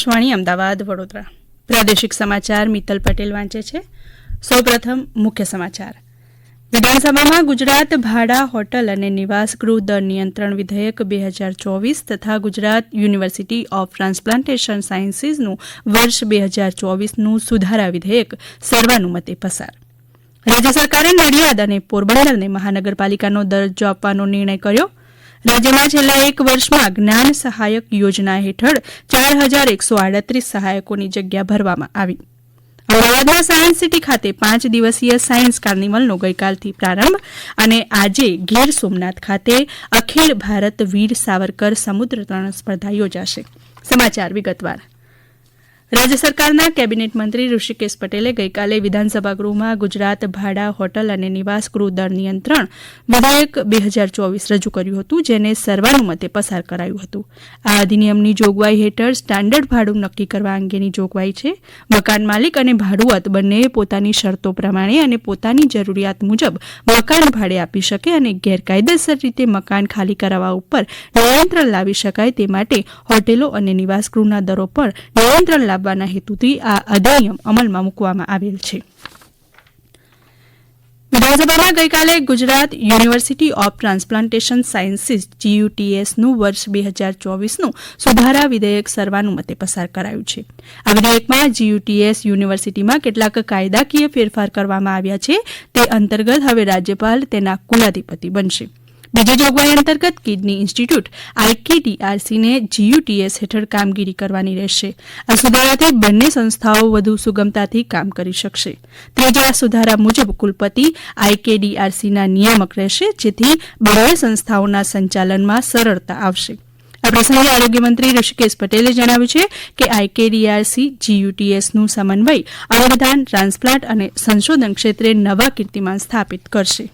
આકાશવાણી, અમદાવાદ, વડોદરા. પ્રાદેશિક સમાચાર મિત્તલ પટેલ વાંચે છે. સૌપ્રથમ મુખ્ય સમાચાર. વિધાનસભામાં ગુજરાત ભાડા હોટલ અને નિવાસ દર નિયંત્રણ વિધેયક બે હજાર ચોવીસ તથા ગુજરાત યુનિવર્સિટી ઓફ ટ્રાન્સપ્લાન્ટેશન સાયન્સીસનું વર્ષ બે હજાર ચોવીસનું સુધારા વિધેયક સર્વાનુમતે પસાર. રાજ્ય સરકારે નડિયાદ અને પોરબંદરને મહાનગરપાલિકાનો દરજ્જો આપવાનો નિર્ણય કર્યો. રાજ્યમાં છેલ્લા એક વર્ષમાં જ્ઞાન સહાયક યોજના હેઠળ ચાર હજાર એકસો આડત્રીસ સહાયકોની જગ્યા ભરવામાં આવી. અમદાવાદના સાયન્સ સિટી ખાતે પાંચ દિવસીય સાયન્સ કાર્નિવલનો ગઈકાલથી પ્રારંભ અને આજે ગીર સોમનાથ ખાતે અખિલ ભારત વીર સાવરકર સમુદ્ર તરણ સ્પર્ધા યોજાશે. સમાચાર વિગતવાર. રાજ્ય સરકારના કેબિનેટ મંત્રી ઋષિકેશ પટેલે ગઈકાલે વિધાનસભા ગૃહમાં ગુજરાત ભાડા હોટલ અને નિવાસ ગૃહ દર નિયંત્રણ વિધેયક બે હજાર ચોવીસ રજૂ કર્યું હતું, જેને સર્વાનુમતે પસાર કરાયું હતું. આ અધિનિયમની જોગવાઈ હેઠળ સ્ટાન્ડર્ડ ભાડું નક્કી કરવા અંગેની જોગવાઈ છે. મકાન માલિક અને ભાડુઆત બંનેએ પોતાની શરતો પ્રમાણે અને પોતાની જરૂરિયાત મુજબ મકાન ભાડે આપી શકે અને ગેરકાયદેસર રીતે મકાન ખાલી કરાવવા ઉપર નિયંત્રણ લાવી શકાય તે માટે હોટેલો અને નિવાસગૃહના દરો પર નિયંત્રણ લાવવાના હેતુથી આ અધિનિયમ અમલમાં મૂકવામાં આવેલ છે. વિધાનસભામાં ગઈકાલે Gujarat university of transplantation sciences જીયુટીએસનું વર્ષ બે હજાર ચોવીસનું સુધારા વિધેયક સર્વાનુમતે પસાર કરાયું છે. આ વિધેયકમાં જીયુટીએસ યુનિવર્સિટીમાં કેટલાક કાયદાકીય ફેરફાર કરવામાં આવ્યા છે. તે અંતર્ગત હવે રાજ્યપાલ તેના કુલાધિપતિ બનશે. બીજી જોગવાઈ અંતર્ગત કિડની ઇન્સ્ટિટ્યૂટ આઈકેડીઆરસીને જીયુટીએસ હેઠળ કામગીરી કરવાની રહેશે. આ સુધારાથી બંને સંસ્થાઓ વધુ સુગમતાથી કામ કરી શકશે. ત્રીજા સુધારા મુજબ કુલપતિ આઈકેડીઆરસીના નિયામક રહેશે, જેથી બંને સંસ્થાઓના સંચાલનમાં સરળતા આવશે. આ પ્રસંગે આરોગ્યમંત્રી ઋષિકેશ પટેલે જણાવ્યું છે કે આઈકેડીઆરસી, જીયુટીએસનું સમન્વય અંગદાન ટ્રાન્સપ્લાન્ટ અને સંશોધન ક્ષેત્રે નવા કીર્તિમાન સ્થાપિત કરશે.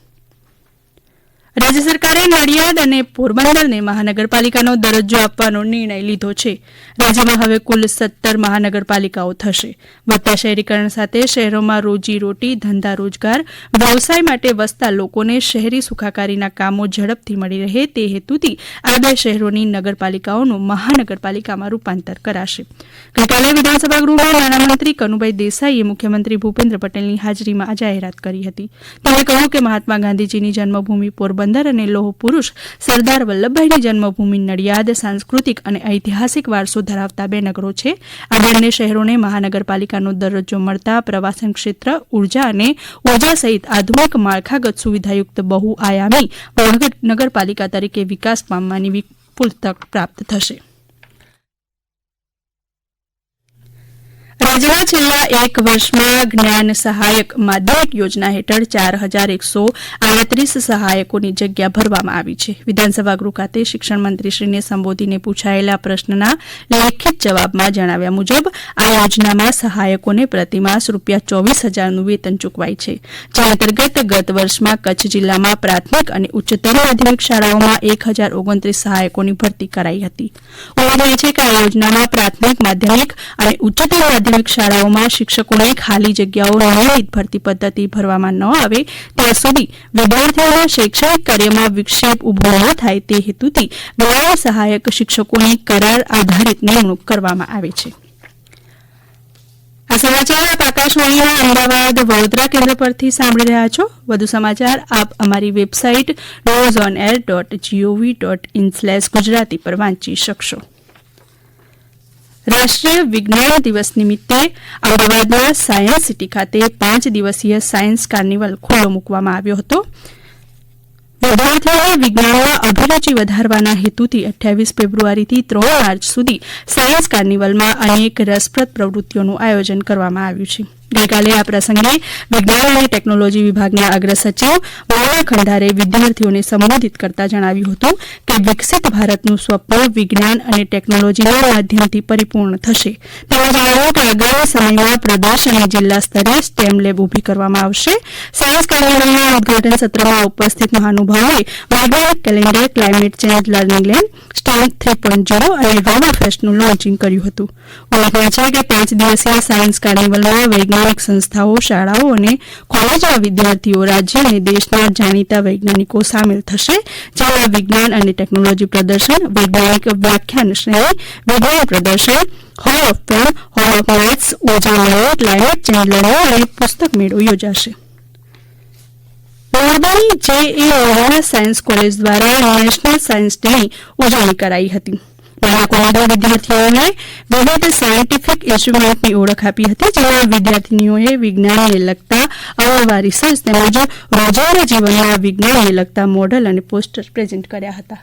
રાજ્ય સરકારે નડિયાદ અને પોરબંદરને મહાનગરપાલિકાનો દરજ્જો આપવાનો નિર્ણય લીધો છે. રાજ્યમાં હવે કુલ સત્તર મહાનગરપાલિકાઓ થશે. વધતા શહેરીકરણ સાથે શહેરોમાં રોજી રોટી ધંધા રોજગાર, વ્યવસાય માટે વસતા લોકોને શહેરી સુખાકારીના કામો ઝડપથી મળી રહે તે હેતુથી આ બે શહેરોની નગરપાલિકાઓનું મહાનગરપાલિકામાં રૂપાંતર કરાશે. ગઈકાલે વિધાનસભા ગૃહમાં નાણામંત્રી કનુભાઈ દેસાઈએ મુખ્યમંત્રી ભૂપેન્દ્ર પટેલની હાજરીમાં આ જાહેરાત કરી હતી. તેમણે કહ્યું કે મહાત્મા ગાંધીજીની જન્મભૂમિ પોરબંદર પોરબંદર અને લોહ પુરુષ સરદાર વલ્લભભાઈની જન્મભૂમિ નડિયાદ સાંસ્કૃતિક અને ઐતિહાસિક વારસો ધરાવતા બે નગરો છે. આ બંને શહેરોને મહાનગરપાલિકાનો દરજ્જો મળતા પ્રવાસન ક્ષેત્ર, ઊર્જા અને ઊર્જા સહિત આધુનિક માળખાગત સુવિધાયુક્ત બહુઆયામી નગરપાલિકા તરીકે વિકાસ પામવાની વિપુલ તક પ્રાપ્ત થશે. રાજ્યમાં છેલ્લા એક વર્ષમાં જ્ઞાન સહાયક માધ્યમિક યોજના હેઠળ ચાર હજાર એકસો આડત્રીસ સહાયકોની જગ્યા ભરવામાં આવી છે. વિધાનસભા ગૃહ ખાતે શિક્ષણ મંત્રીશ્રીને સંબોધીને પૂછાયેલા પ્રશ્નના લેખિત જવાબમાં જણાવ્યા મુજબ, આ યોજનામાં સહાયકોને પ્રતિમાસ રૂપિયા ચોવીસ હજારનું વેતન ચૂકવાય છે. જે અંતર્ગત ગત વર્ષમાં કચ્છ જિલ્લામાં પ્રાથમિક અને ઉચ્ચતર માધ્યમિક શાળાઓમાં એક હજાર ઓગણત્રીસ સહાયકોની ભરતી કરાઈ હતી. ઉલ્લેખનીય છે કે આ યોજનામાં પ્રાથમિક, માધ્યમિક અને ઉચ્ચતર માધ્યમિક શાળાઓમાં શિક્ષકોને ખાલી જગ્યાઓ નિયમિત ભરતી પદ્ધતિ ભરવામાં ન આવે, ત્યાં સુધી વિદ્યાર્થીઓના શૈક્ષણિક કાર્યમાં વિક્ષેપ ઊભો ન થાય તે હેતુથી નવા સહાયક શિક્ષકોની કરાર આધારિત નિમણૂક કરવામાં આવે છે. આ સમાચાર આપ આકાશવાણીના અમદાવાદ વડોદરા કેન્દ્ર પરથી સાંભળી રહ્યા છો. વધુ સમાચાર આપ અમારી website news on air dot G O V dot in slash Gujarati પર વાંચી શકશો. રાષ્ટ્રીય વિજ્ઞાન દિવસ નિમિત્તે અમદાવાદના સાયન્સ સિટી ખાતે પાંચ દિવસીય સાયન્સ કાર્નિવલ ખુલ્લો મૂકવામાં આવ્યો હતો. વિદ્યાર્થીઓને વિજ્ઞાનમાં અભિરુચિ વધારવાના હેતુથી અઠ્યાવીસ ફેબ્રુઆરીથી ત્રણ માર્ચ સુધી સાયન્સ કાર્નિવલમાં અનેક રસપ્રદ પ્રવૃત્તિઓનું આયોજન કરવામાં આવ્યું છે. ગઈકાલે આ પ્રસંગે વિજ્ઞાન અને ટેકનોલોજી વિભાગના અગ્ર સચિવ ખંડારે વિદ્યાર્થીઓને સંબોધિત કરતા જણાવ્યું હતું કે વિકસિત ભારતનું સ્વપ્ન વિજ્ઞાન અને ટેકનોલોજીના માધ્યમથી પરિપૂર્ણ થશે. તેમણે જણાવ્યું કે આગામી સમયમાં પ્રદેશ અને જિલ્લા સ્તરે સ્ટેમ લેબ ઊભી કરવામાં આવશે. સાયન્સ કાર્યક્રમના ઉદઘાટન સત્રમાં ઉપસ્થિત મહાનુભાવોએ વૈજ્ઞાનિક calendar, climate change, learning lab, STEM three point zero અને રોમા ફેસ્ટનું લોન્ચિંગ કર્યું હતું. ઉલ્લેખનીય છે કે પાંચ દિવસીય સાયન્સ કાર્નિવલમાં વૈજ્ઞાનિક વૈજ્ઞાનિક સંસ્થાઓ, શાળાઓ અને કોલેજના વિદ્યાર્થીઓ રાજ્ય અને દેશના જાણીતા વૈજ્ઞાનિકો સામેલ થશે, જેમાં વિજ્ઞાન અને ટેકનોલોજી પ્રદર્શન, વૈજ્ઞાનિક વ્યાખ્યાન શ્રેણી, વિજ્ઞાન પ્રદર્શન hall of fame hall of maths ઊર્જા મેળો ક્લાઇમેટ ચેન્જ લડો અને પુસ્તક મેળો યોજાશે. નર્મદાની જે એ સાયન્સ કોલેજ દ્વારા નેશનલ સાયન્સ ડેની ઉજવણી કરાઈ હતી. બાળકોના વિદ્યાર્થીઓને વિવિધ સાયન્ટિફિક ઇન્સ્ટ્રુમેન્ટની ઓળખ આપી હતી, જેમાં વિદ્યાર્થીનીઓએ વિજ્ઞાનને લગતા અવળવા રિસર્ચ તેમજ રોજિંદા જીવનના વિજ્ઞાનને લગતા મોડલ અને પોસ્ટર પ્રેઝન્ટ કર્યા હતા.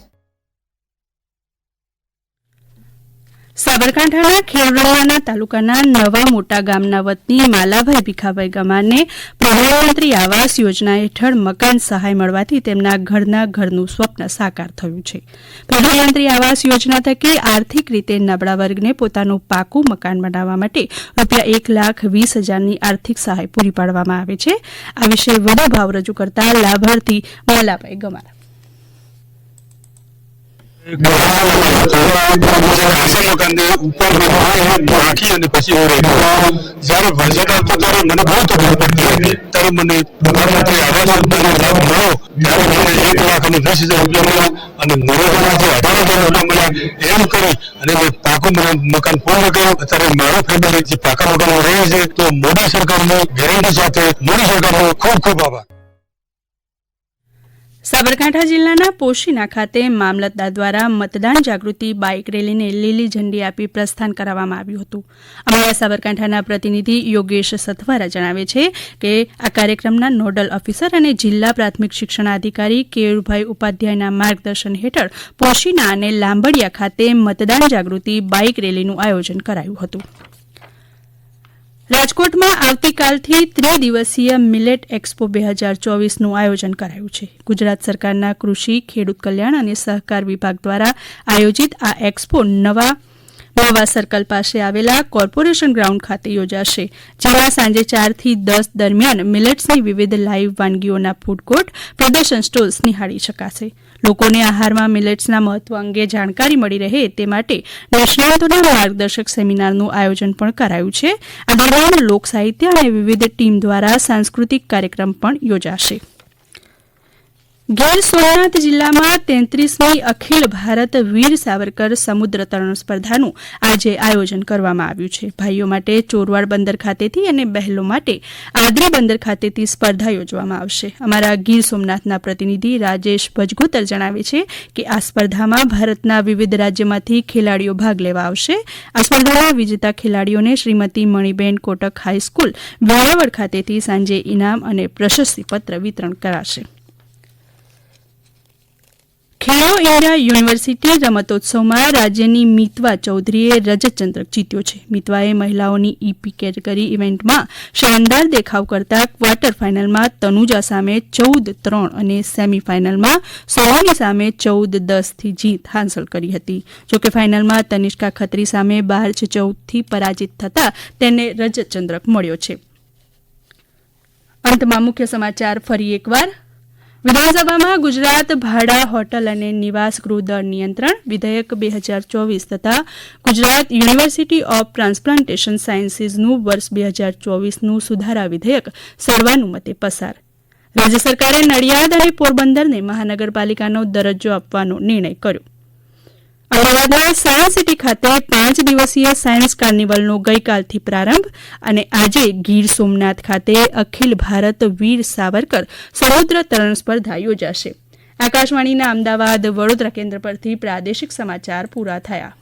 સાબરકાંઠાના ખેરડાના તાલુકાના નવા મોટા ગામના વતની માલાભાઈ ભીખાભાઈ ગમાને પ્રધાનમંત્રી આવાસ યોજના હેઠળ મકાન સહાય મળવાથી તેમના ઘરના ઘરનું સ્વપ્ન સાકાર થયું છે. પ્રધાનમંત્રી આવાસ યોજના થકી આર્થિક રીતે નબળા વર્ગને પોતાનું પાકું મકાન બનાવવા માટે રૂપિયા એક લાખ વીસ હજારની આર્થિક સહાય પૂરી પાડવામાં આવે છે. આ વિશે વધુ ભાવ રજૂ કરતા લાભાર્થી માલાભાઈ ગમારા. રાખી અને અઢાર હજાર રૂપિયા એમ કરી અને મેં મકાન પૂર્ણ કર્યું અત્યારે મારો ફેમિલી પાકા મકાનમાં રહે છે તો મોદી સરકારની ગેરંટી સાથે મોદી સરકારનો ખૂબ ખૂબ આભાર. સાબરકાંઠા જિલ્લાના પોશીના ખાતે મામલતદાર દ્વારા મતદાન જાગૃતિ બાઇક રેલીને લીલી ઝંડી આપી પ્રસ્થાન કરાવવામાં આવ્યું હતું. અમારા સાબરકાંઠાના પ્રતિનિધિ યોગેશ સથવારા જણાવે છે કે આ કાર્યક્રમના નોડલ ઓફિસર અને જિલ્લા પ્રાથમિક શિક્ષણાધિકારી કેયુરભાઈ ઉપાધ્યાયના માર્ગદર્શન હેઠળ પોશીના અને લાંબડિયા ખાતે મતદાન જાગૃતિ બાઇક રેલીનું આયોજન કરાયું હતું. રાજકોટમાં આવતીકાલથી ત્રિદિવસીય મિલેટ એક્સપો બે હજાર ચોવીસનું આયોજન કરાયું છે. ગુજરાત સરકારના કૃષિ, ખેડૂત કલ્યાણ અને સહકાર વિભાગ દ્વારા આયોજિત આ એક્સપો નવા નવા સર્કલ પાસે આવેલા કોર્પોરેશન ગ્રાઉન્ડ ખાતે યોજાશે, જેમાં સાંજે ચારથી દસ દરમિયાન મિલેટ્સની વિવિધ લાઇવ વાનગીઓના ફૂડ કોર્ટ પ્રદર્શન સ્ટોલ્સ નિહાળી શકાશે. લોકોને આહારમાં મિલેટ્સના મહત્વ અંગે જાણકારી મળી રહે તે માટે નિષ્ણાંતોના માર્ગદર્શક સેમિનારનું આયોજન પણ કરાયું છે. આ દરમિયાન લોક સાહિત્ય અને વિવિધ ટીમ દ્વારા સાંસ્કૃતિક કાર્યક્રમ પણ યોજાશે. ગીર સોમનાથ જિલ્લામાં તેત્રીસમી અખિલ ભારત વીર સાવરકર સમુદ્ર તરણ સ્પર્ધાનું આજે આયોજન કરવામાં આવ્યું છે. ભાઈઓ માટે ચોરવાડ બંદર ખાતેથી અને બહેલો માટે આદરી બંદર ખાતેથી સ્પર્ધા યોજવામાં આવશે. અમારા ગીર સોમનાથના પ્રતિનિધિ રાજેશ ભજગોતર જણાવે છે કે આ સ્પર્ધામાં ભારતના વિવિધ રાજ્યમાંથી ખેલાડીઓ ભાગ લેવા આવશે. આ સ્પર્ધામાં વિજેતા ખેલાડીઓને શ્રીમતી મણિબેન કોટક હાઈસ્કૂલ વેરાવળ ખાતેથી સાંજે ઇનામ અને પ્રશસ્તિપત્ર વિતરણ કરાશે. ખેલો ઇન્ડિયા યુનિવર્સિટી રમતોત્સવમાં રાજ્યની મિતવા ચૌધરીએ રજતચંદ્રક જીત્યો છે. મિતવાએ મહિલાઓની ઇપી કેટેગરી ઇવેન્ટમાં શાનદાર દેખાવ કરતા ક્વાર્ટર ફાઇનલમાં તનુજા સામે ચૌદ ત્રણ અને સેમીફાઇનલમાં સોની સામે ચૌદ દસથી જીત હાંસલ કરી હતી. જોકે ફાઇનલમાં તનિષ્કા ખત્રી સામે બાર ચૌદથી પરાજિત થતાં તેને રજતચંદ્રક મળ્યો છે. અંતમાં મુખ્ય સમાચાર ફરી એકવાર. વિધાનસભામાં ગુજરાત ભાડા હોટલ અને નિવાસ ગૃહ દર નિયંત્રણ વિધેયક બે હજાર ચોવીસ તથા ગુજરાત યુનિવર્સિટી ઓફ ટ્રાન્સપ્લાન્ટેશન સાયન્સીસનું વર્ષ બે હજાર ચોવીસનું સુધારા વિધેયક સર્વાનુમતે પસાર. રાજ્ય સરકારે નડિયાદ અને પોરબંદરને મહાનગરપાલિકાનો દરજ્જો આપવાનો નિર્ણય કર્યો. અમદાવાદના સાયન્સ સિટી ખાતે પાંચ દિવસીય સાયન્સ કાર્નિવલનો ગઈકાલથી પ્રારંભ અને આજે ગીર સોમનાથ ખાતે અખિલ ભારત વીર સાવરકર સમુદ્ર તરણ સ્પર્ધા યોજાશે. આકાશવાણીના અમદાવાદ વડોદરા કેન્દ્ર પરથી પ્રાદેશિક સમાચાર પૂરા થયા.